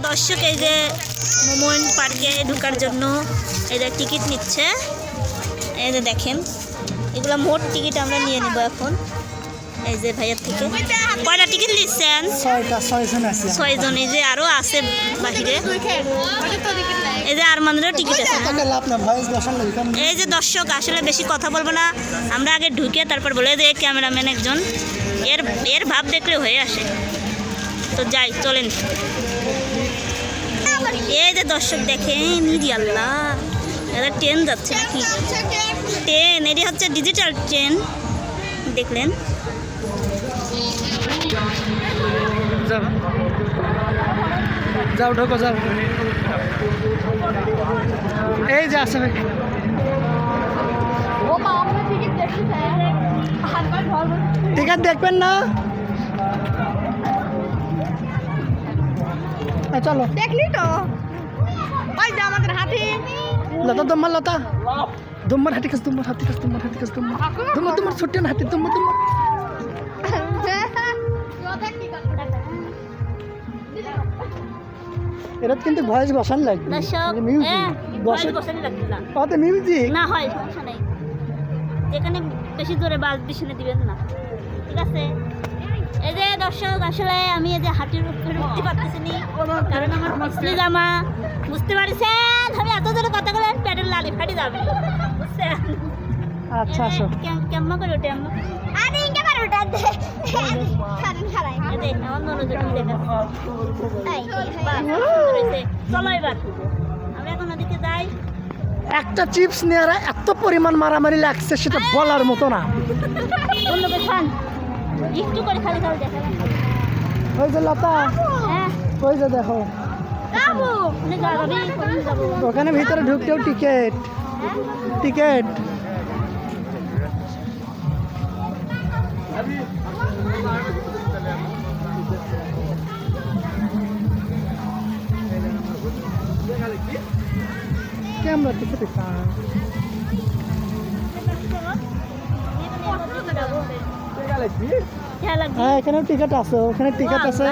দর্শক এই যে মোমন পার্কে ঢুকার জন্য এই যে টিকিট নিচ্ছে। এই যে দেখেন এগুলো মোট টিকিট আমরা নিয়ে নেব এখন। এই যে ভাইয়ের থেকে। কয়টা টিকিট নিচ্ছেন? ছয়জন এই যে আরও আছে বাহিরে। এই যে আরমানেরও টিকিট আছে কারণ এই যে দর্শক আসলে বেশি কথা বলব না। আমরা আগে ঢুকে তারপর বলে যে ক্যামেরাম্যান একজন। এর এর ভাব দেখলে হয়ে আসে। তো যাই চলেন। এই যে দর্শক দেখেন ইদি আল্লাহ। এটা ট্রেন যাচ্ছে নাকি? ট্রেন এটি হচ্ছে ডিজিটাল ট্রেন দেখলেন? যাও। যাও ঢোকো যাও। এই যে আসে ভাই টিকিট দেখবেন না? চলো দেখলি তো? যে আমাদের হাতি। লতা দম্মা লতা। দম্মার হাতি কাজ দম্মার হাতি কাজ দম্মার হাতি কাজ দম্মার। দম্মার দম্মার ছোট্ট না হাতি দম্মার দম্মার। এটা কিন্তু ভয়েস বসান লাগবে। মিউজিক হ্যাঁ, বসে। বসে বসানি লাগবে না। কত মিউজিক না হয় সমস্যা নেই। যেখানে বেশি জোরে বাস পিছনে দিবেন না। ঠিক আছে? এই যে দর্শক আসলে আমি এই যে হাঁটির উপরে উঠতে পারতেছি নি কারণ আমার পিছলে জামা। বুঝতে পারছেন? আমি এত জোরে কথা বলে প্যাডেল লালি ফাটি যাবে। আচ্ছা আসো। কেমন করে ওঠে আম্মা? আরে ইনকে পারো ওটা কারণ খালাই এই আমার মনোযোগ দেখা এই চলো এবার। আমরা এখন ওদিকে যাই। একটা চিপস নেওয়ারা এত পরিমাণ মারামারি লাগছে সেটা বলার মতো না। অন্য একটু করে খালি খালি দেখা ওই যে লতা হ্যাঁ। ওই যে দেখো। ওখানে ভিতরে ঢুকতেও টিকিট। টিকিট। ক্যামেরা টিকিট হ্যাঁ এখানে টিকিট আছে ওখানে টিকিট আছে।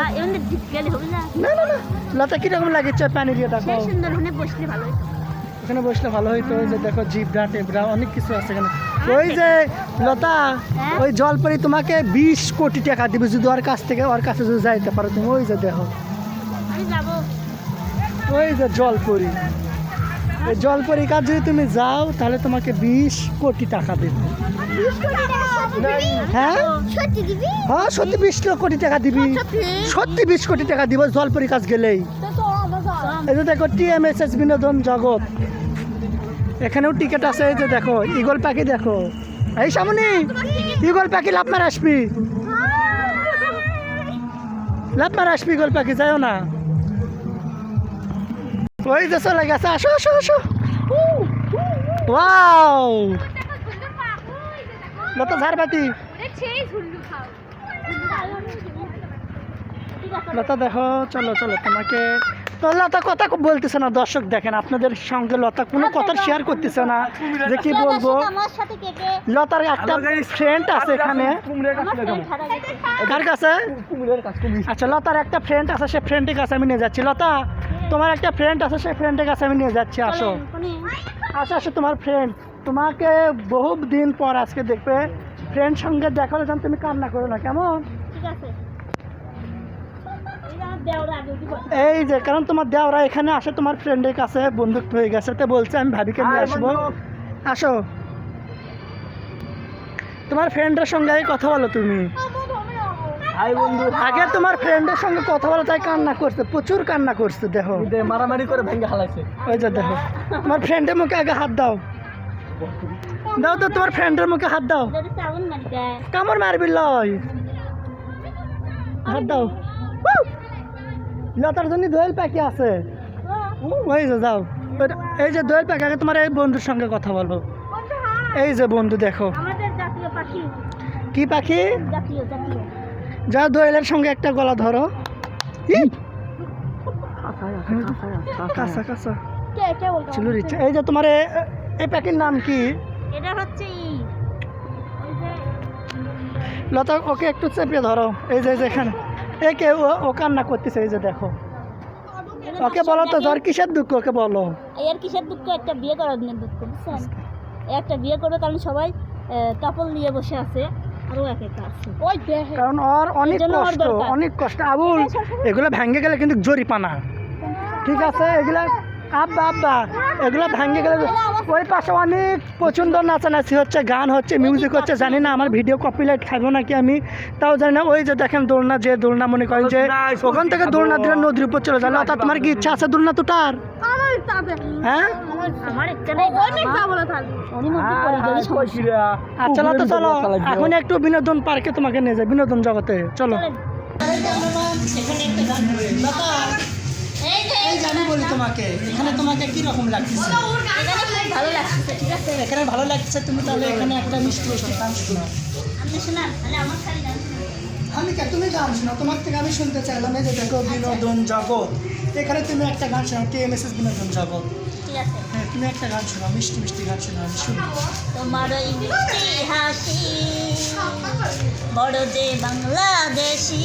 না। না না লতা কীরকম লাগছে পানি দিয়ে দেখো? সুন্দরবনে বসলে ভালো হইতো। যে দেখো জিবরা টেবরা অনেক কিছু আছে এখানে। ওই যে লতা হ্যাঁ? ওই জলপরি তোমাকে বিশ কোটি টাকা দিবে যদি ওর কাছ থেকে ওর কাছে যদি যাইতে পারো তুমি ওই যে দেখো। ওই যে জলপরি। জলপরি কাজ যদি তুমি যাও তাহলে তোমাকে বিশ কোটি টাকা দেবে। হ্যাঁ হ্যাঁ? সত্যি বিশ কোটি টাকা দিবি। সত্যি? বিশ কোটি টাকা দিব জলপরি কাজ গেলেই। এই যে দেখো টিএমএসএস বিনোদন জগৎ। এখানেও টিকিট আছে এই যে দেখো ইগল পাখি দেখো। এই সামনে ইগল পাখি লাভ মার আসবি। লাভ মার আসবি ইগল পাখি যাও না। ওই যে চলে গেছে আসো আসো আসো। ওয়াও! লতা ঝাড়বাতি লতা দেখো চলো চলো তোমাকে। তো লতা কথা বলতেছে না দর্শক দেখেন আপনাদের সঙ্গে লতা কোনো কথা শেয়ার করতেছে না। যে কি বলব? আমার সাথে কে কে? লতার একটা ফ্রেন্ড আছে এখানে। কার কাছে? আচ্ছা লতার একটা ফ্রেন্ড আছে সে ফ্রেন্ডের কাছে আমি নিয়ে যাচ্ছি। লতা তোমার একটা ফ্রেন্ড আছে সেই ফ্রেন্ডের কাছে আমি নিয়ে যাচ্ছি আসো। আসো আসো তোমার ফ্রেন্ড তোমাকে বহু দিন পর আজকে দেখবে ফ্রেন্ড সঙ্গে দেখা হলে তুমি কান্না করো না কেমন? এই যে কারণ তোমার দেওরা এখানে আসে তোমার ফ্রেন্ডের কাছে বন্দুক হয়ে গেছে তো বলছে আমি ভাবিকে নিয়ে আসব। আসো। তোমার ফ্রেন্ডের সঙ্গে আগে কথা বলো তুমি। হাই বন্ধু। আগে তোমার ফ্রেন্ডের সঙ্গে কথা বলো তাই কান্না করছে প্রচুর কান্না করছে দেখো। মারামারি করে ভেঙে হালাইছে। ওই যে দেখো তোমার ফ্রেন্ডের মুখে আগে হাত দাও। দাও তো তোমার ফ্রেন্ডের মুখে হাত দাও। কামড় মারবি লয়। হাত দাও! লতার জন্য দোয়েল পাখি আছে। ওই যে যাও। এই যে দোয়েল পাখি আগে তোমার এই বন্ধুর সঙ্গে কথা বলো এই যে বন্ধু দেখো। কি পাখি? যা দোয়েলের সঙ্গে একটা গলা ধরো! কাঁচা কাঁচা এই যে তোমার এই পাখির নাম কি? এটা হচ্ছে লতা ওকে একটু চেপে ধরো। এই যে এই যে এখানে। একে ও ও কান্না করতেছে এই যে দেখো। ওকে বলো তো জ্বর কিসের দুঃখ? ওকে বলো। এর কিসের দুঃখ? একটা বিয়ে করার দুঃখ বুঝছেন? একটা বিয়ে করবে কারণ সবাই কাপল নিয়ে বসে আছে আরও এক একটা আছে। ওই কারণ ওর অনেক কষ্ট অনেক কষ্ট। আবুল এগুলো ভেঙে গেলে কিন্তু জরিপানা ঠিক আছে এগুলা আব্বা আব্বা এগুলো ভেঙে গেলে ওই পাশে অনেক প্রচণ্ড নাচানাচি হচ্ছে গান হচ্ছে মিউজিক হচ্ছে জানি না আমার ভিডিও কপিরাইট খাব নাকি আমি তাও জানি না ওই যে দেখেন দোলনা যে দোলনা মনে করেন যে ওখান থেকে দোলনা দিলে নদীর উপর চলে যাবে অর্থাৎ তোমার কি ইচ্ছা আছে দোলনা হ্যাঁ? একটা উনি মধ্যে পড়ে গেলে সমস্যা আচ্ছা চলো। তো চলো এখন একটু বিনোদন পার্কে তোমাকে নিয়ে যায় বিনোদন জগতে। চলো। এই যে এই জানি বলি তোমাকে এখানে তোমাকে কি রকম খুব ভালো লাগছে ঠিক আছে? এখানে ভালো লাগছে তুমি তাহলে এখানে একটা মিষ্টি মিষ্টি গান শোনো আপনি শোনান তাহলে আমার খালি গান আমি কে তুমি গান শোনো তোমার থেকে আমি শুনতে চাইলাম এই যে দেখো বিনোদন জগৎ। এখানে তুমি একটা গান শোনো কে এম এস এস বিনোদন জগৎ। হ্যাঁ তুমি একটা গান শোনো মিষ্টি মিষ্টি গান শোনো আমি শুনি। তোমার ওই মিষ্টি হাসি বড় যে বাংলাদেশি।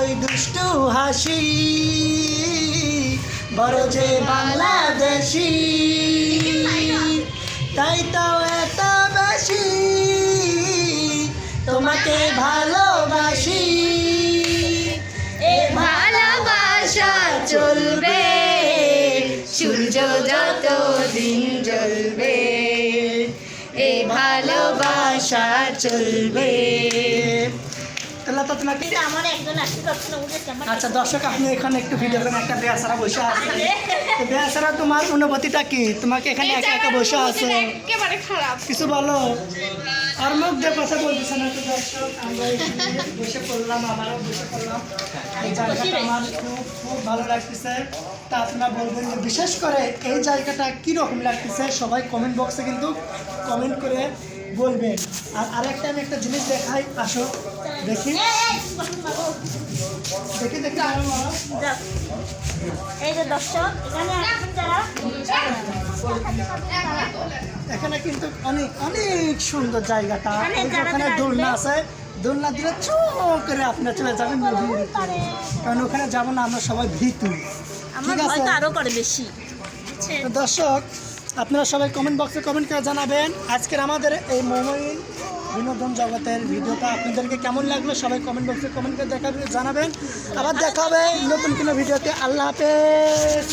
ওই দুষ্টু হাসি, বড় যে বাংলাদেশি। তাই তো এত বেশি তোমাকে ভালোবাসি। এ ভালোবাসা চলবে, সূর্য যত দিন জ্বলবে। এ ভালোবাসা চলবে। তো তোমাকে? আমার একজন আচ্ছা দর্শক আপনি এখানে একটু ভিডিও করেন একটা বেয়াসারা বসে আছে। তো বেয়াসারা তোমার অনুভূতিটা কি? তোমাকে এখানে একা একা বসে আছে। একেবারে খারাপ। কিছু বলো। আর মুখ দিয়ে কথা বলতেছে না তো দর্শক আমরা এখানে বসে পড়লাম আবারও বসে পড়লাম। এই জায়গাটা আমার খুব খুব ভালো লাগতেছে। তা আপনারা বলবেন যে বিশেষ করে এই জায়গাটা কীরকম লাগতেছে? সবাই কমেন্ট বক্সে কিন্তু কমেন্ট করে বলবেন আর আরেকটা আমি একটা জিনিস দেখাই আসো দেখি। দেখি দেখি এখানে কিন্তু অনেক অনেক সুন্দর জায়গাটা। ওখানে দোলনা আছে দোলনা দিলে চো করে আপনার চলে যাবেন কারণ ওখানে যাব না আমরা সবাই ভীতু। ঠিক আছে। আরও করে বেশি। দর্শক আপনারা সবাই কমেন্ট বক্সে কমেন্ট করে জানাবেন আজকের আমাদের এই মোবাইল বিনোদন জগতের ভিডিওটা আপনাদেরকে কেমন লাগল সবাই কমেন্ট বক্সে কমেন্ট করে দেখাবেন জানাবেন। আবার দেখাবে নতুন কোনো ভিডিওতে। আল্লাহ হাফেজ।